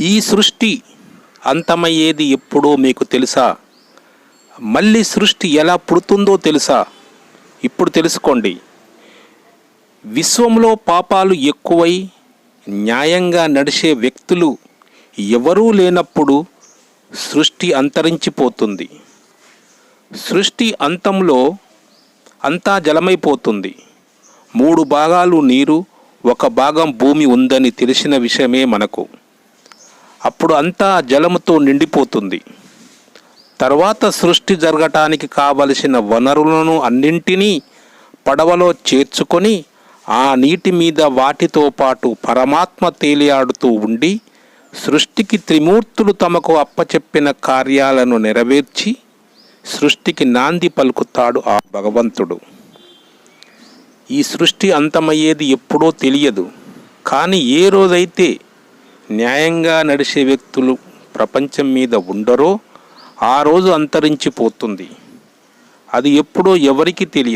ఈ సృష్టి అంతమయ్యేది ఎప్పుడో మీకు తెలుసా? మళ్ళీ సృష్టి ఎలా పుడుతుందో తెలుసా? ఇప్పుడు తెలుసుకోండి. విశ్వంలో పాపాలు ఎక్కువై న్యాయంగా నడిచే వ్యక్తులు ఎవరూ లేనప్పుడు సృష్టి అంతరించిపోతుంది. సృష్టి అంతంలో అంతా జలమైపోతుంది. మూడు భాగాలు నీరు ఒక భాగం భూమి ఉందని తెలిసిన విషయమే మనకు. అప్పుడు అంతా జలముతో నిండిపోతుంది. తర్వాత సృష్టి జరగటానికి కావలసిన వనరులను అన్నింటినీ పడవలో చేర్చుకొని ఆ నీటి మీద వాటితో పాటు పరమాత్మ తేలియాడుతూ ఉండి సృష్టికి త్రిమూర్తులు తమకు అప్పచెప్పిన కార్యాలను నెరవేర్చి సృష్టికి నాంది పలుకుతాడు ఆ భగవంతుడు. ఈ సృష్టి అంతమయ్యేది ఎప్పుడో తెలియదు. కానీ ఏ రోజైతే న్యాయంగా నడిచే వ్యక్తులు ప్రపంచం మీద ఉండరో ఆ రోజు అంతరించిపోతుంది. అది ఎప్పుడో ఎవరికి తెలియదు.